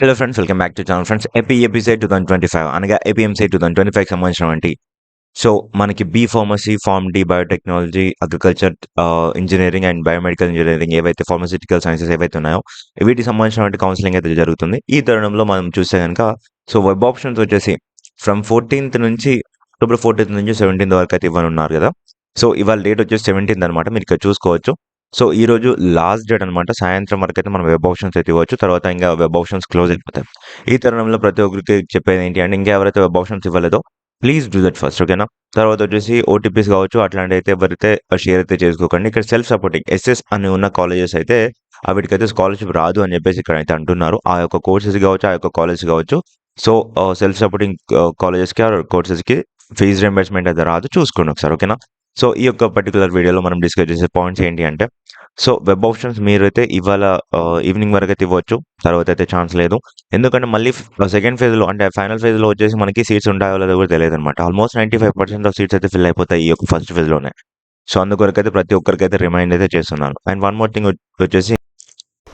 Hello friends welcome back to channel friends AP EAPCET two thousand twenty five అనగా APMC two thousand twenty five సంబంధించినటువంటి. So మనకి B pharmacy pharm D biotechnology agriculture engineering and biomedical engineering ఏవైతే pharmaceutical sciences ఏవైతే ఉన్నాయో వీటికి సంబంధించినటువంటి counselling అయితే జరుగుతుంది. ఈ తరుణంలో మనం చూస్తే కనుక సో వెబ్ ఆప్షన్స్ వచ్చేసి ఫ్రమ్ ఫోర్టీన్త్ నుంచి అక్టోబర్ ఫోర్టీన్త్ నుంచి సెవెంటీన్త్ వరకు అయితే ఇవ్వనున్నారు కదా. సో ఇవాళ డేట్ వచ్చేసి సెవెంటీన్త్ అనమాట మీరు ఇక్కడ చూసుకోవచ్చు. సో ఈ రోజు లాస్ట్ డేట్ అనమాట సాయంత్రం వరకు అయితే మనం వెబ్ ఆప్షన్స్ అయితే ఇవ్వచ్చు. తర్వాత ఇంకా వెబ్ ఆప్షన్స్ క్లోజ్ అయిపోతాయి. ఈ తరుణంలో ప్రతి ఒక్కరికి చెప్పేది ఏంటి అంటే ఇంకా ఎవరైతే వెబ్ ఆప్షన్స్ ఇవ్వలేదో ప్లీజ్ డూ దట్ ఫస్ట్ ఓకేనా? తర్వాత వచ్చేసి ఓటీపీస్ కావచ్చు అట్లాంటి అయితే ఎవరైతే షేర్ అయితే చేసుకోకండి. ఇక్కడ సెల్ఫ్ సపోర్టింగ్ ఎస్ఎస్ అని ఉన్న కాలేజెస్ అయితే వీటికైతే స్కాలర్షిప్ రాదు అని చెప్పేసి ఇక్కడ అయితే అంటున్నారు. ఆ యొక్క కోర్సెస్ కావచ్చు ఆ యొక్క కాలేజ్ కావచ్చు. సో సెల్ఫ్ సపోర్టింగ్ కాలేజెస్కి కోర్సెస్కి ఫీజ్ రింబర్స్మెంట్ అయితే రాదు. చూసుకోండి ఒకసారి ఓకేనా? సో ఈ యొక్క పర్టికులర్ వీడియోలో మనం డిస్కస్ చేసే పాయింట్స్ ఏంటి అంటే సో వెబ్ ఆప్షన్స్ మీరైతే ఇవాళ ఈవినింగ్ వరకు అయితే ఇవ్వచ్చు. తర్వాత అయితే ఛాన్స్ లేదు. ఎందుకంటే మళ్ళీ సెకండ్ ఫేజ్లో అంటే ఫైనల్ ఫేజ్లో వచ్చేసి మనకి సీట్స్ ఉంటాయో లేదో కూడా తెలియదు అనమాట almost ninety five percent of seats అయితే ఫిల్ అయిపోతాయి ఈ యొక్క ఫస్ట్ ఫేజ్లోనే సో అందుకొరకైతే అయితే ప్రతి ఒక్కరికైతే రిమైండ్ అయితే చేస్తున్నాను. అండ్ వన్ మోర్ థింగ్ వచ్చేసి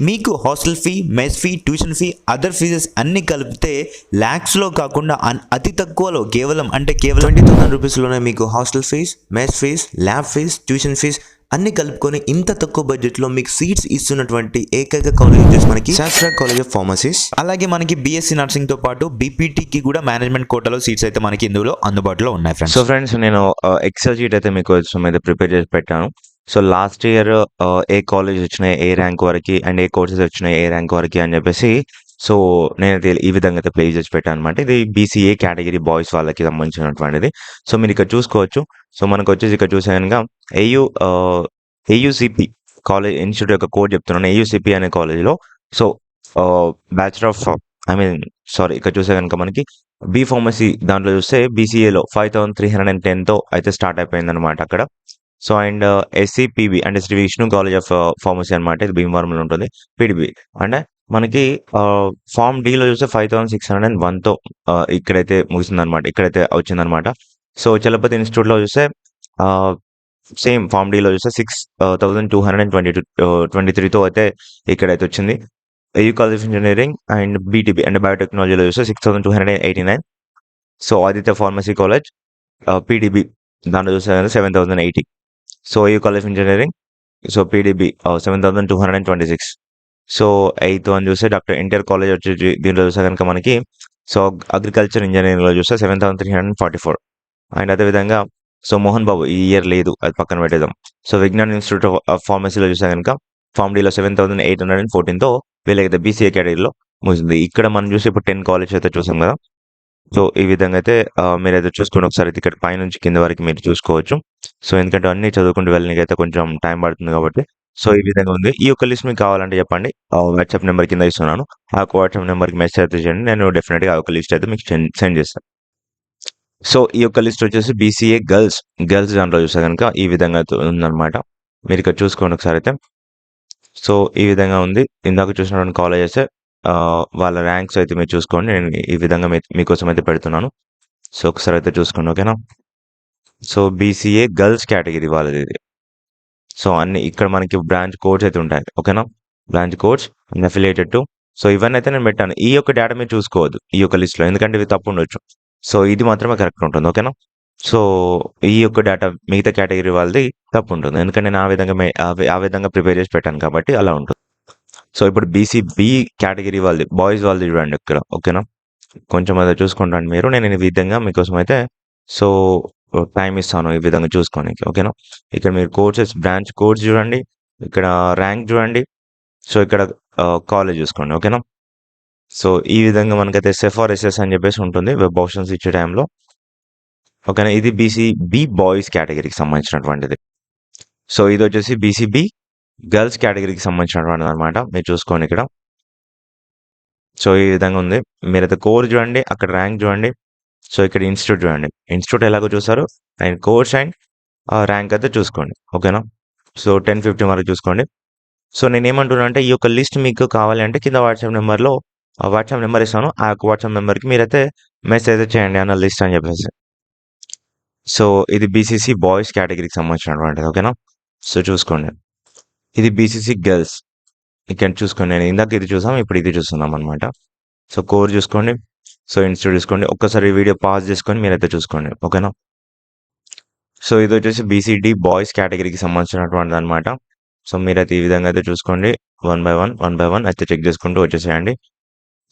మీకు hostel fee mess fee tuition fee other fees అన్ని కలిపితే ల్యాక్స్లో కాకుండా అతి తక్కువలో కేవలం అంటే కేవలం ట్వంటీ థౌసండ్ రూపీస్లోనే మీకు hostel fees mess fees lab fees tuition fees అన్ని కలుపుకొని ఇంత తక్కువ బడ్జెట్లో మీకు సీట్స్ ఇస్తున్నటువంటి ఏకైక కాలేజ్ వచ్చేసి మనకి శాస్త్ర కాలేజ్ ఆఫ్ ఫార్మసీస్ అలాగే మనకి బీఎస్సీ నర్సింగ్తో పాటు బీపీటీకి కూడా మేనేజ్మెంట్ కోటాలో సీట్స్ అయితే మనకి ఇందులో అందుబాటులో ఉన్నాయి ఫ్రెండ్స్ సో ఫ్రెండ్స్ నేను ఎక్సెల్ షీట్ అయితే మీకు అయితే ప్రిపేర్ చేసి పెట్టాను. సో లాస్ట్ ఇయర్ ఏ కాలేజ్ వచ్చినాయి ఏ ర్యాంక్ వరకు అండ్ ఏ కోర్సెస్ వచ్చినాయి ఏ ర్యాంక్ వరకు అని చెప్పేసి సో నేను ఈ విధంగా అయితే ప్లే చేసి పెట్టాను అనమాట ఇది బీసీఏ కేటగిరీ బాయ్స్ వాళ్ళకి సంబంధించినటువంటిది. సో మీరు ఇక్కడ చూసుకోవచ్చు. సో మనకు వచ్చేసి ఇక్కడ చూసే ఏయూ ఏయుసిపి కాలేజ్ ఇన్స్టిట్యూట్ యొక్క కోడ్ చెప్తున్నాను. ఏయుసిపి అనే కాలేజ్లో so bachelor of I mean sorry ఇక్కడ చూసే కనుక మనకి బీ ఫార్మసీ దాంట్లో చూస్తే బీసీఏలో five thousand three hundred and టెన్తో అయితే స్టార్ట్ అయిపోయింది అనమాట అక్కడ. సో అండ్ uh, ఎస్సీపీబీ అంటే Sri Vishnu college of uh, pharmacy అనమాట ఇది భీమవరంలో ఉంటుంది. పిడిబి అంటే మనకి uh, ఫార్మ్ డీలో చూస్తే five thousand six hundred and వన్తో ఇక్కడైతే ముగిసిందనమాట ఇక్కడైతే వచ్చిందనమాట సో చలపతి ఇన్స్టిట్యూట్లో చూస్తే సేమ్ ఫార్మ్ డీలో చూస్తే six thousand two hundred and twenty two twenty త్రీతో అయితే ఇక్కడైతే వచ్చింది. AU college of engineering and BTB అంటే బయోటెక్నాలజీలో చూస్తే six thousand two hundred eighty nine so Aditya pharmacy college PDB దాంట్లో చూస్తే seven thousand eighty so U college engineering so PDB seven thousand two hundred and twenty six so eighth one చూస్తే doctor NTR college వచ్చి దీంట్లో చూస్తే కనుక మనకి. So agriculture ఇంజనీరింగ్లో చూస్తే seven thousand three hundred forty four and అదేవిధంగా సో మోహన్ బాబు ఈ ఇయర్ లేదు అది పక్కన పెట్టేద్దాం. సో విజ్ఞాన్ ఇన్స్టిట్యూట్ ఆఫ్ ఫార్మసీలో చూస్తే కనుక ఫార్మ్ డీలో seven thousand eight hundred and ఫోర్టీన్తో వీళ్ళకైతే బీసీఏ కేటగిరీలో ముగిసింది. ఇక్కడ మనం చూసి ఇప్పుడు టెన్ కాలేజ్ అయితే చూసాం కదా. సో ఈ విధంగా అయితే మీరు మీరైతే చూసుకోండి ఒకసారి ఇక్కడ పైనుంచి కింద వరకు మీరు చూసుకోవచ్చు. సో ఎందుకంటే అన్ని చదువుకుంటూ వెళ్ళడానికి అయితే కొంచెం టైం పడుతుంది కాబట్టి. సో ఈ విధంగా ఉంది. ఈ యొక్క లిస్ట్ మీకు కావాలంటే చెప్పండి. వాట్సాప్ నెంబర్ కింద ఇస్తున్నాను. ఆ యొక్క వాట్సాప్ నెంబర్కి మెసేజ్ అయితే చేయండి. నేను డెఫినెట్గా ఆ యొక్క లిస్ట్ అయితే మీకు సెండ్ చేస్తాను. సో ఈ యొక్క లిస్ట్ వచ్చేసి బీసీఏ గర్ల్స్. గర్ల్స్ దాంట్లో చూస్తే కనుక ఈ విధంగా అయితే ఉందన్నమాట. మీరు ఇక్కడ చూసుకోండి ఒకసారి అయితే. సో ఈ విధంగా ఉంది. ఇందాక చూసినటువంటి కాలేజెస్ వాళ్ళ ర్యాంక్స్ అయితే మీరు చూసుకోండి. నేను ఈ విధంగా మీకోసం అయితే పెడుతున్నాను. సో ఒకసారి అయితే చూసుకోండి ఓకేనా? సో బీసీఏ గర్ల్స్ కేటగిరీ వాళ్ళది ఇది. సో అన్ని ఇక్కడ మనకి బ్రాంచ్ కోడ్స్ అయితే ఉంటాయి ఓకేనా? Branch codes and affiliated to so ఇవన్నీ అయితే నేను పెట్టాను. ఈ యొక్క డేటా మీరు చూసుకోవద్దు ఈ యొక్క లిస్ట్లో ఎందుకంటే ఇవి తప్పు ఉండొచ్చు. సో ఇది మాత్రమే కరెక్ట్ ఉంటుంది ఓకేనా? సో ఈ యొక్క డేటా మిగతా కేటగిరీ వాళ్ళది తప్పు ఉంటుంది. ఎందుకంటే నేను ఆ విధంగా ఆ విధంగా ప్రిపేర్ చేసి పెట్టాను కాబట్టి అలా ఉంటుంది. సో ఇప్పుడు బీసీ బి కేటగిరీ వాళ్ళది బాయ్స్ వాళ్ళది చూడండి ఇక్కడ ఓకేనా? కొంచెం అదే చూసుకుంటాను మీరు నేను ఈ విధంగా మీకోసం అయితే సో టైం ఇస్తాను ఈ విధంగా చూసుకోనికి ఓకేనా? ఇక్కడ మీరు కోర్సెస్ బ్రాంచ్ కోర్స్ చూడండి ఇక్కడ ర్యాంక్ చూడండి సో ఇక్కడ కాలేజ్ చూసుకోండి ఓకేనా? సో ఈ విధంగా మనకైతే ఎస్ఎఫ్ఆర్ అని చెప్పేసి ఉంటుంది వెబ్ ఆప్షన్స్ ఇచ్చే టైంలో ఓకేనా? ఇది బీసీ బి బాయ్స్ కేటగిరీకి సంబంధించినటువంటిది. సో ఇది వచ్చేసి బీసీబీ గర్ల్స్ కేటగిరీకి సంబంధించినటువంటిది అనమాట మీరు చూసుకోండి ఇక్కడ. సో ఈ విధంగా ఉంది. మీరైతే కోర్ చూడండి అక్కడ ర్యాంక్ చూడండి. సో ఇక్కడ ఇన్స్టిట్యూట్ చూడండి. ఇన్స్టిట్యూట్ ఎలాగో చూసారు? అండ్ కోర్స్ అండ్ ర్యాంక్ అయితే చూసుకోండి. ఓకేనా? సో టెన్ ఫిఫ్టీ వరకు చూసుకోండి. సో నేను ఏమంటున్నాను అంటే ఈ యొక్క లిస్ట్ మీకు కావాలి అంటే కింద వాట్సాప్ నెంబర్లో వాట్సాప్ నెంబర్ ఇస్తాను. ఆ యొక్క వాట్సాప్ నెంబర్కి మీరైతే మెసేజ్ అయితే చేయండి అన్న లిస్ట్ అని చెప్పేసి. సో ఇది బీసీసీ బాయ్స్ కేటగిరీకి సంబంధించినటువంటిది. ఓకేనా? సో చూసుకోండి. ఇది బీసీసీ గర్ల్స్ ఇక్కడ చూసుకోండి. నేను ఇందాక ఇది చూసాం ఇప్పుడు ఇది చూస్తున్నాం అనమాట సో కోర్ చూసుకోండి. సో ఇన్స్టిట్యూట్ చూసుకోండి. ఒక్కసారి వీడియో పాజ్ చేసుకొని మీరైతే చూసుకోండి. ఓకేనా సో ఇది వచ్చేసి బీసీడీ బాయ్స్ కేటగిరీకి సంబంధించినటువంటిది అనమాట సో మీరైతే ఈ విధంగా అయితే చూసుకోండి. One by one one by one అయితే చెక్ చేసుకుంటూ వచ్చేసేయండి.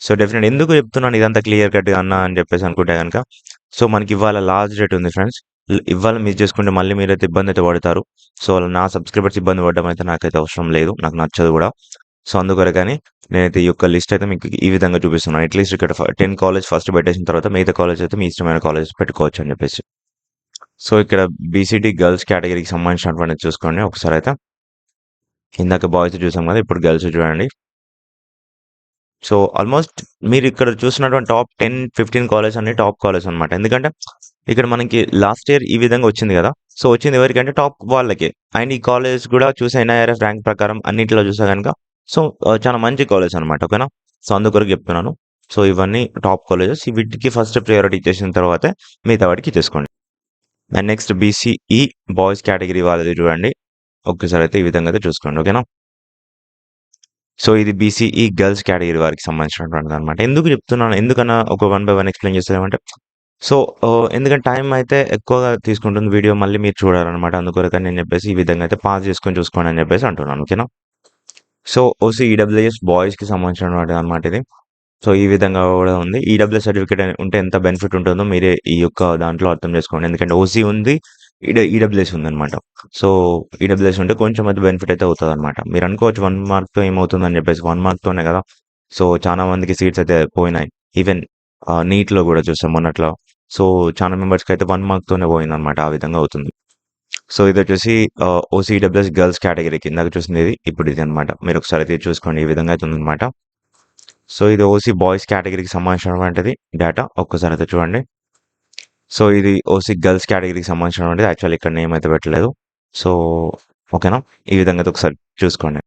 సో డెఫినెట్ ఎందుకు చెప్తున్నాను ఇదంతా క్లియర్ కట్గా అన్నా అని చెప్పేసి అనుకుంటే కనుక సో మనకి ఇవాళ లాస్ట్ డేట్ ఉంది ఫ్రెండ్స్ ఇవ్వాలి మిస్ చేసుకుంటే మళ్ళీ మీరైతే ఇబ్బంది అయితే పడతారు. సో నా సబ్స్క్రైబర్స్ ఇబ్బంది పడడం అయితే నాకైతే అవసరం లేదు. నాకు నచ్చదు కూడా. సో అందుకొరకని నేనైతే ఈ యొక్క లిస్ట్ అయితే మీకు ఈ విధంగా చూపిస్తున్నాను. అట్లీస్ట్ ఇక్కడ టెన్ కాలేజ్ ఫస్ట్ పెట్టేసిన తర్వాత మిగతా కాలేజ్ అయితే మీ ఇష్టమైన కాలేజ్ పెట్టుకోవచ్చు అని చెప్పేసి. సో ఇక్కడ బీసీటీ గర్ల్స్ కేటగిరీకి సంబంధించినటువంటి చూసుకోండి. ఒకసారి అయితే ఇందాక బాయ్స్ చూసాం కదా ఇప్పుడు గర్ల్స్ చూడండి. సో ఆల్మోస్ట్ మీరు ఇక్కడ చూసినటువంటి టాప్ టెన్ ఫిఫ్టీన్ కాలేజ్ అన్ని టాప్ కాలేజ్ అనమాట ఎందుకంటే ఇక్కడ మనకి లాస్ట్ ఇయర్ ఈ విధంగా వచ్చింది కదా. సో వచ్చింది ఎవరికంటే టాప్ వాళ్ళకి. అండ్ ఈ కాలేజ్ కూడా చూసే ఎన్ఐఆర్ఎఫ్ ర్యాంక్ ప్రకారం అన్నింటిలో చూసా కనుక సో చాలా మంచి కాలేజ్ అనమాట ఓకేనా? సో అందుకొరకు చెప్తున్నాను. సో ఇవన్నీ టాప్ కాలేజెస్ వీటికి ఫస్ట్ ప్రయారిటీ ఇచ్చేసిన తర్వాతే మిగతా వాటికి తీసుకోండి. And next BCE boys category వాళ్ళది చూడండి. ఒక్కసారి అయితే ఈ విధంగా అయితే చూసుకోండి ఓకేనా? సో ఇది బీసీఈ గర్ల్స్ కేటగిరీ వారికి సంబంధించినటువంటిది అనమాట ఎందుకు చెప్తున్నాను? ఎందుకన్నా ఒక వన్ బై వన్ ఎక్స్ప్లెయిన్ చేస్తామంటే సో ఎందుకంటే టైం అయితే ఎక్కువగా తీసుకుంటుంది వీడియో మళ్ళీ మీరు చూడాలన్నమాట. అందుకొరకని నేను చెప్పేసి ఈ విధంగా అయితే పాస్ చేసుకొని చూసుకోండి అని చెప్పేసి అంటున్నాను ఓకేనా? సో ఓసీ ఈడబ్ల్యూఎస్ బాయ్స్కి సంబంధించినటువంటి అనమాట ఇది. సో ఈ విధంగా కూడా ఉంది. ఈడబ్ల్యూ సర్టిఫికేట్ ఉంటే ఎంత బెనిఫిట్ ఉంటుందో మీరే ఈ యొక్క దాంట్లో అర్థం చేసుకోండి. ఎందుకంటే ఓసీ ఉంది ఈడ ఈడబ్ల్యూఎస్ ఉంది అనమాట సో ఈడబ్ల్యూఎస్ ఉంటే కొంచెం అది బెనిఫిట్ అయితే అవుతుంది అనమాట మీరు అనుకోవచ్చు వన్ మార్క్తో ఏమవుతుందని చెప్పేసి వన్ మార్క్తోనే కదా. సో చాలా మందికి సీట్స్ అయితే పోయినాయి. ఈవెన్ నీట్లో కూడా చూసాం మొన్నట్లో. సో చాలా మెంబర్స్కి అయితే వన్ మార్క్తోనే పోయింది అనమాట ఆ విధంగా అవుతుంది. సో ఇది వచ్చేసి ఓసీడబ్ల్యూఎస్ గర్ల్స్ కేటగిరీ కిందకి చూసింది ఇది ఇప్పుడు ఇది అనమాట. మీరు ఒకసారి అయితే చూసుకోండి ఈ విధంగా అయితే ఉందన్నమాట సో ఇది ఓసీ బాయ్స్ కేటగిరీకి సంబంధించినటువంటిది డేటా ఒక్కసారి అయితే చూడండి. సో ఇది ఓసీ గర్ల్స్ కేటగిరీకి సంబంధించినటువంటిది యాక్చువల్ ఇక్కడ నేమ్ అయితే పెట్టలేదు. సో ఓకేనా? ఈ విధంగా అయితే ఒకసారి చూసుకోండి.